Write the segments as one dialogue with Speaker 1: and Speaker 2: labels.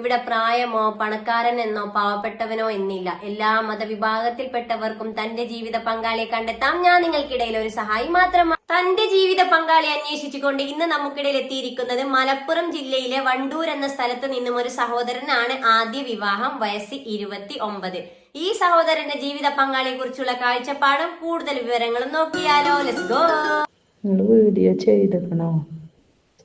Speaker 1: ഇവിടെ പ്രായമോ പണക്കാരൻ എന്നോ പാവപ്പെട്ടവനോ എന്നില്ല. എല്ലാ മതവിഭാഗത്തിൽപ്പെട്ടവർക്കും തന്റെ ജീവിത പങ്കാളിയെ കണ്ടെത്താം. ഞാൻ നിങ്ങൾക്കിടയിൽ ഒരു സഹായി മാത്രമാണ്. തന്റെ ജീവിത പങ്കാളിയെ അന്വേഷിച്ചുകൊണ്ട് ഇന്ന് നമുക്കിടയിൽ എത്തിയിരിക്കുന്നത് മലപ്പുറം ജില്ലയിലെ വണ്ടൂർ എന്ന സ്ഥലത്ത് നിന്നും ഒരു സഹോദരനാണ്. ആദ്യ വിവാഹം വയസ്സ് ഇരുപത്തി ഒമ്പത് ഈ സഹോദരന്റെ ജീവിത പങ്കാളിയെ കുറിച്ചുള്ള കാഴ്ചപ്പാടും കൂടുതൽ വിവരങ്ങളും നോക്കിയാലോ. ലെറ്റ്സ് ഗോ
Speaker 2: വീഡിയോ ചെയ്തിക്കണോ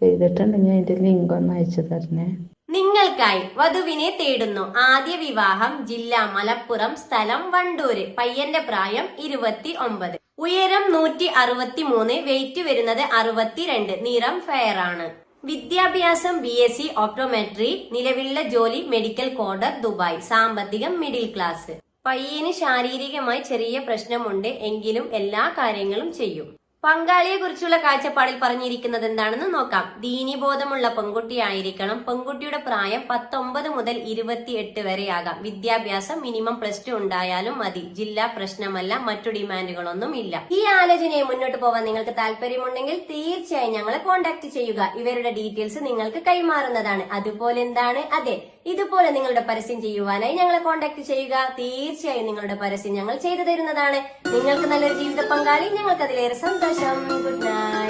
Speaker 2: ചെയ്തിട്ടുണ്ടെങ്കിൽ ലിങ്ക് ഒന്ന് അയച്ചു തരണേ.
Speaker 1: നിങ്ങൾക്കായി വധുവിനെ തേടുന്നു. ആദ്യ വിവാഹം ജില്ല മലപ്പുറം സ്ഥലം വണ്ടൂര്. പയ്യന്റെ പ്രായം ഇരുപത്തി ഒമ്പത് ഉയരം നൂറ്റി അറുപത്തി മൂന്ന് വെയിറ്റ് വരുന്നത് അറുപത്തിരണ്ട്. നിറം ഫെയർ ആണ്. വിദ്യാഭ്യാസം ബി എസ് സി ഓപ്റ്റോമെട്രി നിലവിലുള്ള ജോലി മെഡിക്കൽ കോഡർ ദുബായ്. സാമ്പത്തികം മിഡിൽ ക്ലാസ് പയ്യന് ശാരീരികമായി ചെറിയ പ്രശ്നമുണ്ട്. എങ്കിലും എല്ലാ കാര്യങ്ങളും ചെയ്യും. പങ്കാളിയെ കുറിച്ചുള്ള കാഴ്ചപ്പാടിൽ പറഞ്ഞിരിക്കുന്നത് എന്താണെന്ന് നോക്കാം. ദീനിബോധമുള്ള പെൺകുട്ടിയായിരിക്കണം. പെൺകുട്ടിയുടെ പ്രായം പത്തൊമ്പത് മുതൽ ഇരുപത്തിയെട്ട് വരെയാകാം. വിദ്യാഭ്യാസം മിനിമം പ്ലസ് ടു ഉണ്ടായാലും മതി. ജില്ലാ പ്രശ്നമല്ല മറ്റു ഡിമാൻഡുകളൊന്നും ഇല്ല. ഈ ആലോചനയെ മുന്നോട്ട് പോകാൻ നിങ്ങൾക്ക് താല്പര്യമുണ്ടെങ്കിൽ തീർച്ചയായും ഞങ്ങളെ കോൺടാക്ട് ചെയ്യുക. ഇവരുടെ ഡീറ്റെയിൽസ് നിങ്ങൾക്ക് കൈമാറുന്നതാണ്. അതുപോലെ എന്താണ്? അതെ ഇതുപോലെ നിങ്ങളുടെ പരസ്യം ചെയ്യുവാനായി ഞങ്ങളെ കോൺടാക്ട് ചെയ്യുക. തീർച്ചയായും നിങ്ങളുടെ പരസ്യം ഞങ്ങൾ ചെയ്തു തരുന്നതാണ്. നിങ്ങൾക്ക് നല്ലൊരു ജീവിത പങ്കാളി ഞങ്ങൾക്ക് അതിലേറെ സന്തോഷം. Good night